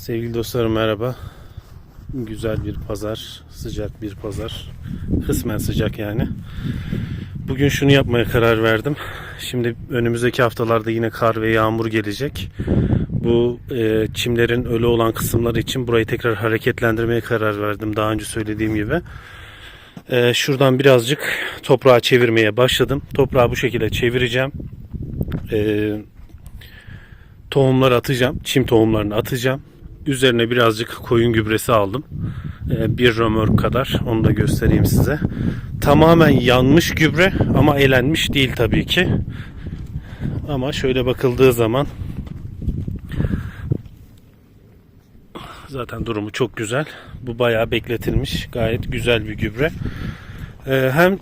Sevgili dostlarım merhaba. Güzel bir pazar, sıcak bir pazar. Kısmen sıcak yani. Bugün şunu yapmaya karar verdim. Şimdi önümüzdeki haftalarda yine kar ve yağmur gelecek. Bu e, çimlerin ölü olan kısımları için burayı tekrar hareketlendirmeye karar verdim. Daha önce söylediğim gibi. E, şuradan birazcık toprağı çevirmeye başladım. Toprağı bu şekilde çevireceğim. E, tohumları atacağım. Çim tohumlarını atacağım. Üzerine birazcık koyun gübresi aldım. Ee, bir römork kadar. Onu da göstereyim size. Tamamen yanmış gübre ama elenmiş değil tabii ki. Ama şöyle bakıldığı zaman zaten durumu çok güzel. Bu bayağı bekletilmiş. Gayet güzel bir gübre. Ee, hem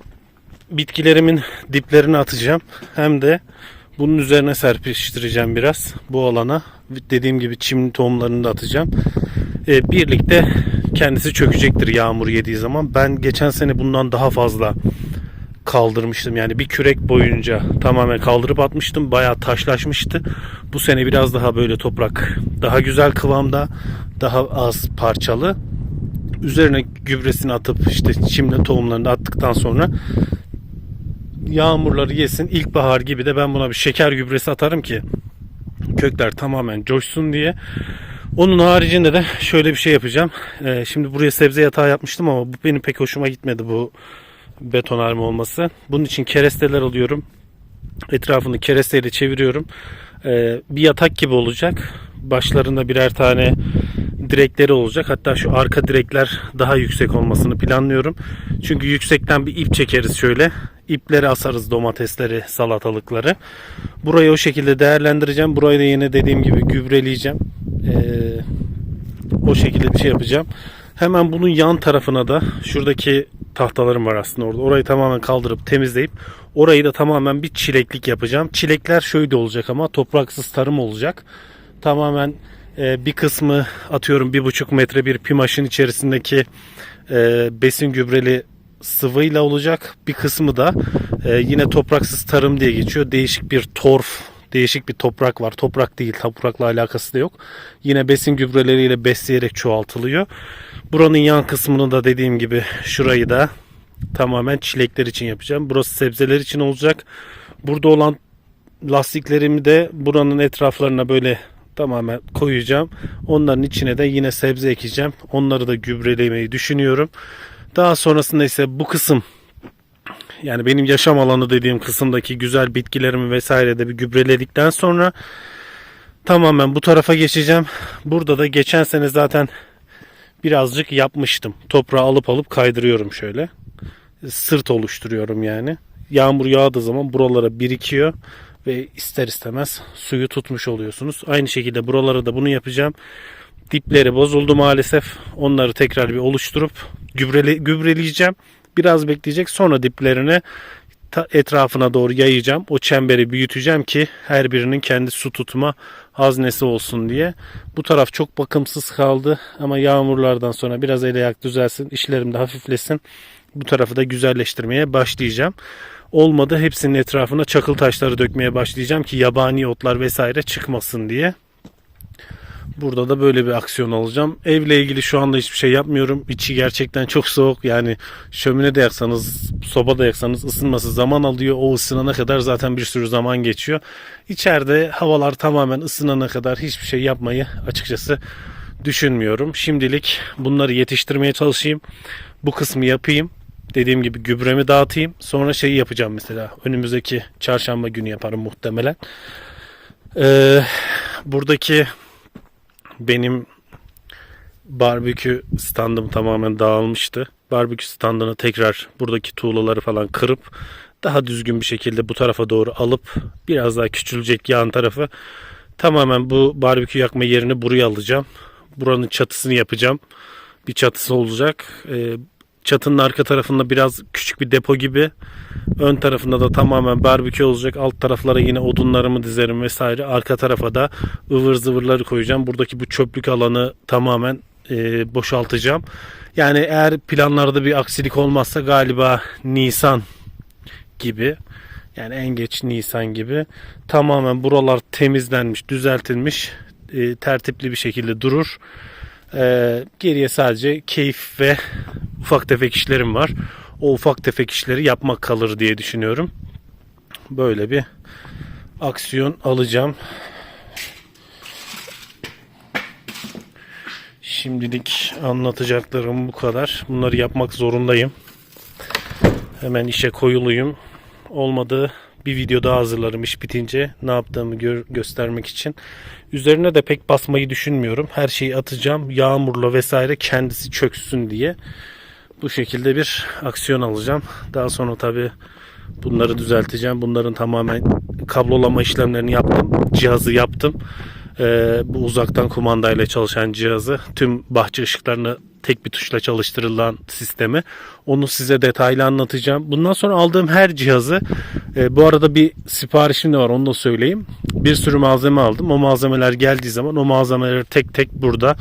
bitkilerimin diplerini atacağım hem de bunun üzerine serpiştireceğim biraz bu alana. Dediğim gibi çim tohumlarını da atacağım. Ee, birlikte kendisi çökecektir yağmur yediği zaman. Ben geçen sene bundan daha fazla kaldırmıştım. Yani bir kürek boyunca tamamen kaldırıp atmıştım. Bayağı taşlaşmıştı. Bu sene biraz daha böyle toprak daha güzel kıvamda, daha az parçalı. Üzerine gübresini atıp işte çimle tohumlarını attıktan sonra yağmurları yesin. İlkbahar gibi de ben buna bir şeker gübresi atarım ki kökler tamamen coşsun diye. Onun haricinde de şöyle bir şey yapacağım. Ee, şimdi buraya sebze yatağı yapmıştım ama bu benim pek hoşuma gitmedi bu betonarme olması. Bunun için keresteler alıyorum. Etrafını keresteyle çeviriyorum. Ee, bir yatak gibi olacak. Başlarında birer tane direkleri olacak. Hatta şu arka direkler daha yüksek olmasını planlıyorum. Çünkü yüksekten bir ip çekeriz şöyle. İpleri asarız domatesleri, salatalıkları. Burayı o şekilde değerlendireceğim. Burayı da yine dediğim gibi gübreleyeceğim. Ee, o şekilde bir şey yapacağım. Hemen bunun yan tarafına da şuradaki tahtalarım var aslında orada. Orayı tamamen kaldırıp temizleyip orayı da tamamen bir çileklik yapacağım. Çilekler şöyle olacak ama topraksız tarım olacak. Tamamen bir kısmı atıyorum bir buçuk metre bir pimaşın içerisindeki e, besin gübreli sıvıyla olacak. Bir kısmı da e, yine topraksız tarım diye geçiyor. Değişik bir torf, değişik bir toprak var. Toprak değil, toprakla alakası da yok. Yine besin gübreleriyle besleyerek çoğaltılıyor. Buranın yan kısmını da dediğim gibi şurayı da tamamen çilekler için yapacağım. Burası sebzeler için olacak. Burada olan lastiklerimi de buranın etraflarına böyle tamamen koyacağım. Onların içine de yine sebze ekeceğim. Onları da gübrelemeyi düşünüyorum. Daha sonrasında ise bu kısım yani benim yaşam alanı dediğim kısımdaki güzel bitkilerimi vesaire de bir gübreledikten sonra tamamen bu tarafa geçeceğim. Burada da geçen sene zaten birazcık yapmıştım. Toprağı alıp alıp kaydırıyorum şöyle. Sırt oluşturuyorum yani. Yağmur yağdığı zaman buralara birikiyor ve ister istemez suyu tutmuş oluyorsunuz. Aynı şekilde buralara da bunu yapacağım. Dipleri bozuldu maalesef. Onları tekrar bir oluşturup gübrele, gübreleyeceğim. Biraz bekleyecek. Sonra diplerine etrafına doğru yayacağım. O çemberi büyüteceğim ki her birinin kendi su tutma haznesi olsun diye. Bu taraf çok bakımsız kaldı ama yağmurlardan sonra biraz ele ayak düzelsin, işlerim de hafiflesin. Bu tarafı da güzelleştirmeye başlayacağım. Olmadı hepsinin etrafına çakıl taşları dökmeye başlayacağım ki yabani otlar vesaire çıkmasın diye. Burada da böyle bir aksiyon alacağım. Evle ilgili şu anda hiçbir şey yapmıyorum. İçi gerçekten çok soğuk. Yani şömine de yaksanız, soba da yaksanız ısınması zaman alıyor. O ısınana kadar zaten bir sürü zaman geçiyor. İçeride havalar tamamen ısınana kadar hiçbir şey yapmayı açıkçası düşünmüyorum. Şimdilik bunları yetiştirmeye çalışayım. Bu kısmı yapayım. Dediğim gibi gübremi dağıtayım. Sonra şeyi yapacağım mesela. Önümüzdeki çarşamba günü yaparım muhtemelen. Ee, buradaki benim barbekü standım tamamen dağılmıştı. Barbekü standını tekrar buradaki tuğlaları falan kırıp daha düzgün bir şekilde bu tarafa doğru alıp biraz daha küçülecek yan tarafı tamamen bu barbekü yakma yerini buraya alacağım. Buranın çatısını yapacağım. Bir çatısı olacak. Ee, çatının arka tarafında biraz küçük bir depo gibi. Ön tarafında da tamamen barbekü olacak. Alt taraflara yine odunlarımı dizerim vesaire. Arka tarafa da ıvır zıvırları koyacağım. Buradaki bu çöplük alanı tamamen e, boşaltacağım. Yani eğer planlarda bir aksilik olmazsa galiba Nisan gibi yani en geç Nisan gibi tamamen buralar temizlenmiş, düzeltilmiş e, tertipli bir şekilde durur. E, geriye sadece keyif ve ufak tefek işlerim var. O ufak tefek işleri yapmak kalır diye düşünüyorum. Böyle bir aksiyon alacağım. Şimdilik anlatacaklarım bu kadar. Bunları yapmak zorundayım. Hemen işe koyuluyum. Olmadı bir video daha hazırlarım iş bitince ne yaptığımı gör- göstermek için. Üzerine de pek basmayı düşünmüyorum. Her şeyi atacağım. Yağmurla vesaire kendisi çöksün diye. Bu şekilde bir aksiyon alacağım. Daha sonra tabi bunları düzelteceğim. Bunların tamamen kablolama işlemlerini yaptım. Cihazı yaptım. Ee, bu uzaktan kumandayla çalışan cihazı. Tüm bahçe ışıklarını tek bir tuşla çalıştırılan sistemi. Onu size detaylı anlatacağım. Bundan sonra aldığım her cihazı e, bu arada bir siparişim de var onu da söyleyeyim. Bir sürü malzeme aldım. O malzemeler geldiği zaman o malzemeleri tek tek burada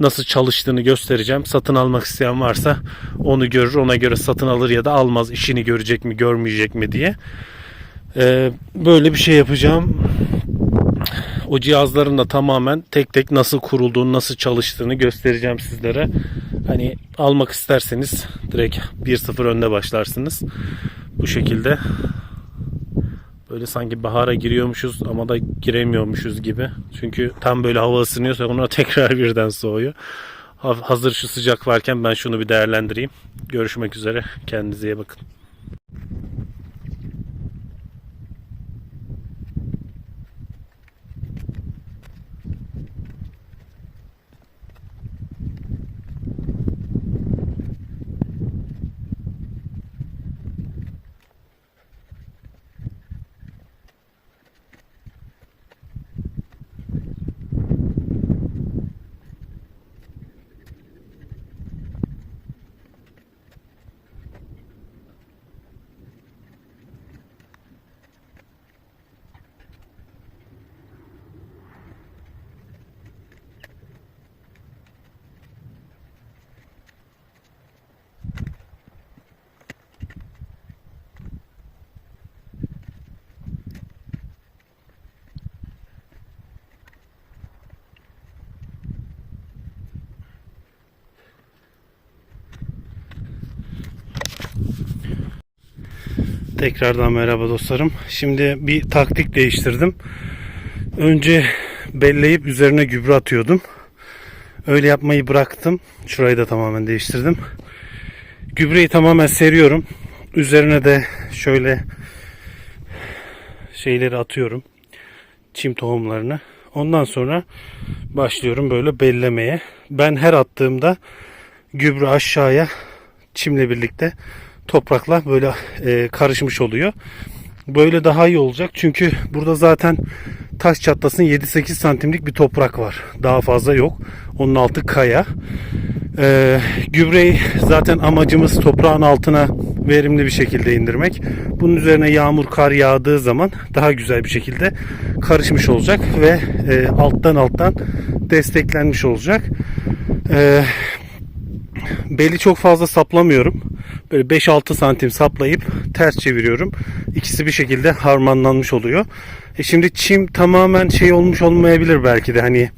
nasıl çalıştığını göstereceğim. Satın almak isteyen varsa onu görür. Ona göre satın alır ya da almaz. işini görecek mi görmeyecek mi diye. Ee, böyle bir şey yapacağım. O cihazların da tamamen tek tek nasıl kurulduğunu, nasıl çalıştığını göstereceğim sizlere. Hani almak isterseniz direkt 1-0 önde başlarsınız. Bu şekilde böyle sanki bahara giriyormuşuz ama da giremiyormuşuz gibi. Çünkü tam böyle hava ısınıyorsa sonra tekrar birden soğuyor. Ha- Hazır şu sıcak varken ben şunu bir değerlendireyim. Görüşmek üzere. Kendinize iyi bakın. Tekrardan merhaba dostlarım. Şimdi bir taktik değiştirdim. Önce belleyip üzerine gübre atıyordum. Öyle yapmayı bıraktım. Şurayı da tamamen değiştirdim. Gübreyi tamamen seriyorum. Üzerine de şöyle şeyleri atıyorum. Çim tohumlarını. Ondan sonra başlıyorum böyle bellemeye. Ben her attığımda gübre aşağıya çimle birlikte toprakla böyle e, karışmış oluyor. Böyle daha iyi olacak. Çünkü burada zaten taş çatlasın 7-8 santimlik bir toprak var. Daha fazla yok. Onun altı kaya. E, gübreyi zaten amacımız toprağın altına verimli bir şekilde indirmek. Bunun üzerine yağmur kar yağdığı zaman daha güzel bir şekilde karışmış olacak ve e, alttan alttan desteklenmiş olacak. E, beli çok fazla saplamıyorum. Böyle 5-6 santim saplayıp ters çeviriyorum. İkisi bir şekilde harmanlanmış oluyor. E şimdi çim tamamen şey olmuş olmayabilir belki de hani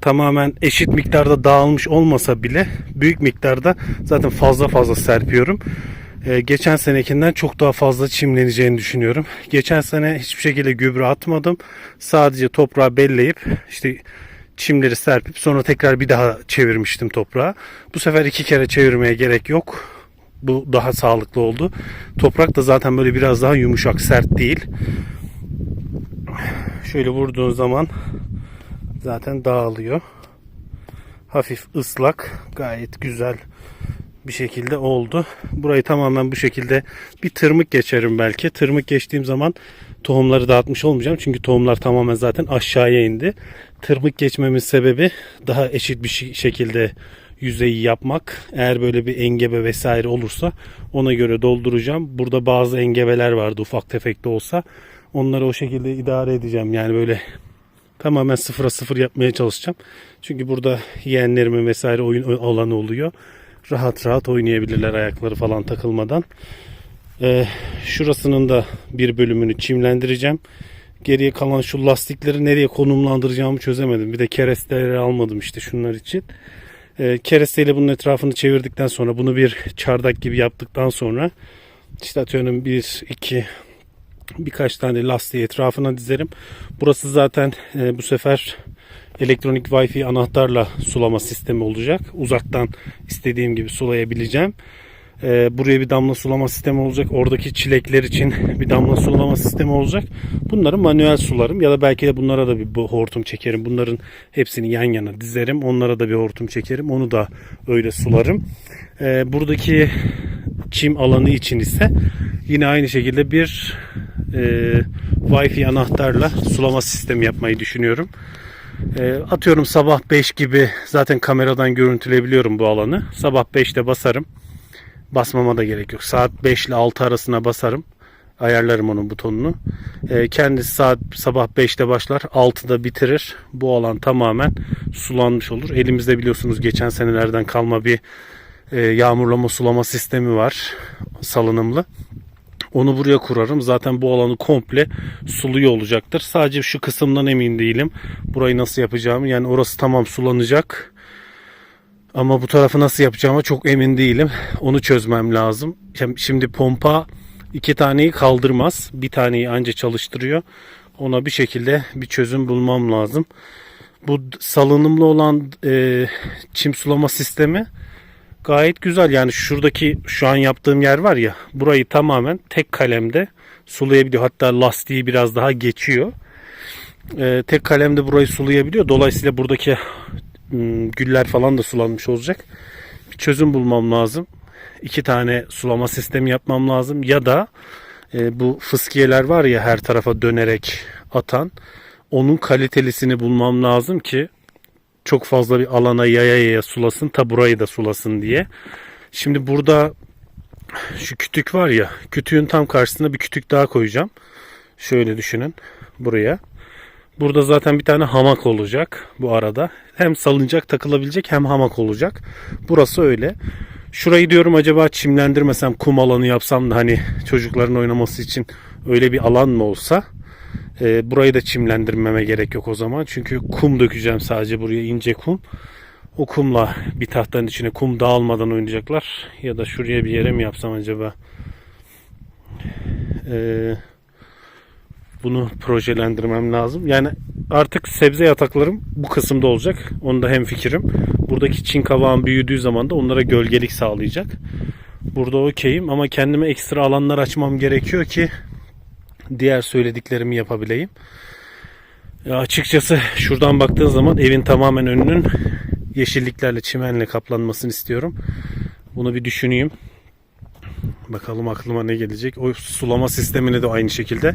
tamamen eşit miktarda dağılmış olmasa bile büyük miktarda zaten fazla fazla serpiyorum. E, geçen senekinden çok daha fazla çimleneceğini düşünüyorum. Geçen sene hiçbir şekilde gübre atmadım. Sadece toprağı belleyip işte çimleri serpip sonra tekrar bir daha çevirmiştim toprağı. Bu sefer iki kere çevirmeye gerek yok. Bu daha sağlıklı oldu. Toprak da zaten böyle biraz daha yumuşak, sert değil. Şöyle vurduğun zaman zaten dağılıyor. Hafif ıslak, gayet güzel bir şekilde oldu. Burayı tamamen bu şekilde bir tırmık geçerim belki. Tırmık geçtiğim zaman tohumları dağıtmış olmayacağım. Çünkü tohumlar tamamen zaten aşağıya indi. Tırmık geçmemin sebebi daha eşit bir şekilde yüzeyi yapmak. Eğer böyle bir engebe vesaire olursa ona göre dolduracağım. Burada bazı engebeler vardı ufak tefek de olsa. Onları o şekilde idare edeceğim. Yani böyle tamamen sıfıra sıfır yapmaya çalışacağım. Çünkü burada yeğenlerimin vesaire oyun alanı oluyor. Rahat rahat oynayabilirler ayakları falan takılmadan. Ee, şurasının da bir bölümünü çimlendireceğim. Geriye kalan şu lastikleri nereye konumlandıracağımı çözemedim. Bir de keresteleri almadım işte şunlar için. E, keresteyle bunun etrafını çevirdikten sonra bunu bir çardak gibi yaptıktan sonra işte atıyorum bir iki birkaç tane lastiği etrafına dizerim. Burası zaten e, bu sefer elektronik Wi-Fi anahtarla sulama sistemi olacak. Uzaktan istediğim gibi sulayabileceğim. E, buraya bir damla sulama sistemi olacak. Oradaki çilekler için bir damla sulama sistemi olacak. Bunları manuel sularım ya da belki de bunlara da bir hortum çekerim. Bunların hepsini yan yana dizerim. Onlara da bir hortum çekerim. Onu da öyle sularım. E, buradaki çim alanı için ise yine aynı şekilde bir e, Wi-Fi anahtarla sulama sistemi yapmayı düşünüyorum. E, atıyorum sabah 5 gibi zaten kameradan görüntüleyebiliyorum bu alanı. Sabah 5'te basarım. Basmama da gerek yok. Saat 5 ile 6 arasına basarım. Ayarlarım onun butonunu. E, kendisi saat sabah 5'te başlar. 6'da bitirir. Bu alan tamamen sulanmış olur. Elimizde biliyorsunuz geçen senelerden kalma bir e, yağmurlama sulama sistemi var. Salınımlı. Onu buraya kurarım. Zaten bu alanı komple suluyor olacaktır. Sadece şu kısımdan emin değilim. Burayı nasıl yapacağımı. Yani orası tamam sulanacak. Ama bu tarafı nasıl yapacağıma çok emin değilim. Onu çözmem lazım. Şimdi pompa iki taneyi kaldırmaz. Bir taneyi anca çalıştırıyor. Ona bir şekilde bir çözüm bulmam lazım. Bu salınımlı olan e, çim sulama sistemi gayet güzel. Yani şuradaki şu an yaptığım yer var ya burayı tamamen tek kalemde sulayabiliyor. Hatta lastiği biraz daha geçiyor. Ee, tek kalemde burayı sulayabiliyor. Dolayısıyla buradaki güller falan da sulanmış olacak. Bir çözüm bulmam lazım. İki tane sulama sistemi yapmam lazım. Ya da e, bu fıskiyeler var ya her tarafa dönerek atan. Onun kalitelisini bulmam lazım ki çok fazla bir alana yaya yaya sulasın ta burayı da sulasın diye. Şimdi burada şu kütük var ya kütüğün tam karşısına bir kütük daha koyacağım. Şöyle düşünün buraya. Burada zaten bir tane hamak olacak bu arada. Hem salıncak takılabilecek hem hamak olacak. Burası öyle. Şurayı diyorum acaba çimlendirmesem kum alanı yapsam da hani çocukların oynaması için öyle bir alan mı olsa? E, burayı da çimlendirmeme gerek yok o zaman. Çünkü kum dökeceğim sadece buraya ince kum. O kumla bir tahtanın içine kum dağılmadan oynayacaklar. Ya da şuraya bir yere mi yapsam acaba? Ee, bunu projelendirmem lazım. Yani artık sebze yataklarım bu kısımda olacak. Onda hem fikrim. Buradaki çin kavağın büyüdüğü zaman da onlara gölgelik sağlayacak. Burada okeyim ama kendime ekstra alanlar açmam gerekiyor ki diğer söylediklerimi yapabileyim. Ya açıkçası şuradan baktığın zaman evin tamamen önünün yeşilliklerle, çimenle kaplanmasını istiyorum. Bunu bir düşüneyim. Bakalım aklıma ne gelecek. O sulama sistemini de aynı şekilde.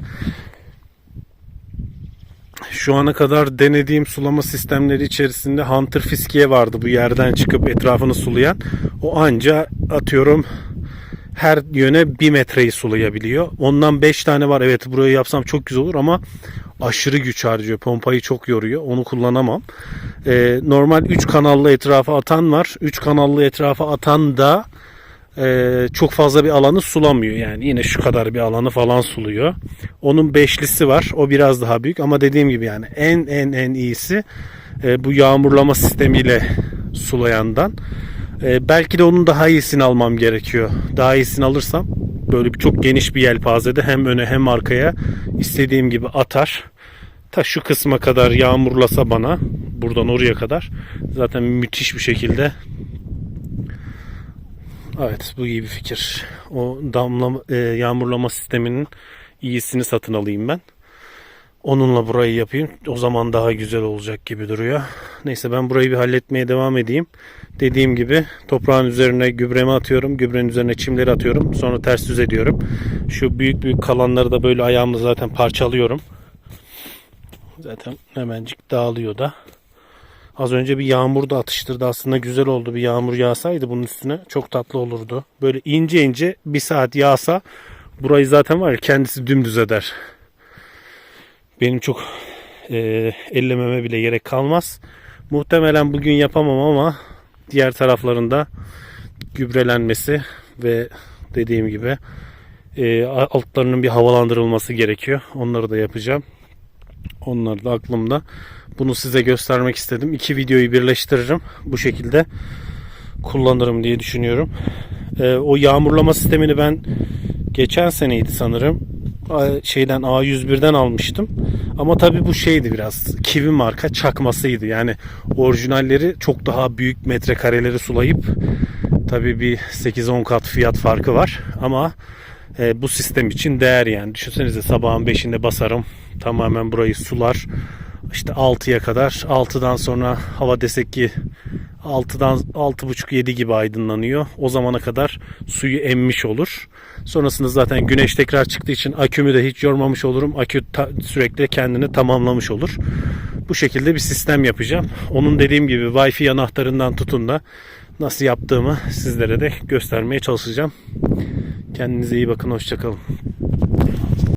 Şu ana kadar denediğim sulama sistemleri içerisinde Hunter Fiskiye vardı. Bu yerden çıkıp etrafını sulayan. O anca atıyorum her yöne bir metreyi sulayabiliyor. Ondan 5 tane var. Evet burayı yapsam çok güzel olur ama aşırı güç harcıyor. Pompayı çok yoruyor. Onu kullanamam. Ee, normal 3 kanallı etrafa atan var. 3 kanallı etrafa atan da e, çok fazla bir alanı sulamıyor. Yani yine şu kadar bir alanı falan suluyor. Onun beşlisi var. O biraz daha büyük ama dediğim gibi yani en en en iyisi e, bu yağmurlama sistemiyle sulayandan. E, belki de onun daha iyisini almam gerekiyor. Daha iyisini alırsam böyle bir çok geniş bir yelpazede hem öne hem arkaya istediğim gibi atar. Ta şu kısma kadar yağmurlasa bana buradan oraya kadar zaten müthiş bir şekilde Evet bu iyi bir fikir. O damla e, yağmurlama sisteminin iyisini satın alayım ben. Onunla burayı yapayım. O zaman daha güzel olacak gibi duruyor. Neyse ben burayı bir halletmeye devam edeyim. Dediğim gibi toprağın üzerine gübremi atıyorum. Gübrenin üzerine çimleri atıyorum. Sonra ters düz ediyorum. Şu büyük büyük kalanları da böyle ayağımla zaten parçalıyorum. Zaten hemencik dağılıyor da. Az önce bir yağmur da atıştırdı. Aslında güzel oldu. Bir yağmur yağsaydı bunun üstüne çok tatlı olurdu. Böyle ince ince bir saat yağsa burayı zaten var ya kendisi dümdüz eder. Benim çok e, ellememe bile gerek kalmaz. Muhtemelen bugün yapamam ama diğer taraflarında gübrelenmesi ve dediğim gibi e, altlarının bir havalandırılması gerekiyor. Onları da yapacağım. Onlar da aklımda. Bunu size göstermek istedim. İki videoyu birleştiririm. Bu şekilde kullanırım diye düşünüyorum. Ee, o yağmurlama sistemini ben geçen seneydi sanırım. Şeyden A101'den almıştım. Ama tabii bu şeydi biraz. Kiwi marka çakmasıydı. Yani orijinalleri çok daha büyük metrekareleri sulayıp tabii bir 8-10 kat fiyat farkı var. Ama e, bu sistem için değer yani. Düşünsenize sabahın 5'inde basarım. Tamamen burayı sular. İşte 6'ya kadar. 6'dan sonra hava desek ki 6'dan 6.30-7 gibi aydınlanıyor. O zamana kadar suyu emmiş olur. Sonrasında zaten güneş tekrar çıktığı için akümü de hiç yormamış olurum. Akü ta- sürekli kendini tamamlamış olur. Bu şekilde bir sistem yapacağım. Onun dediğim gibi Wi-Fi anahtarından tutun da nasıl yaptığımı sizlere de göstermeye çalışacağım. Kendinize iyi bakın. Hoşçakalın.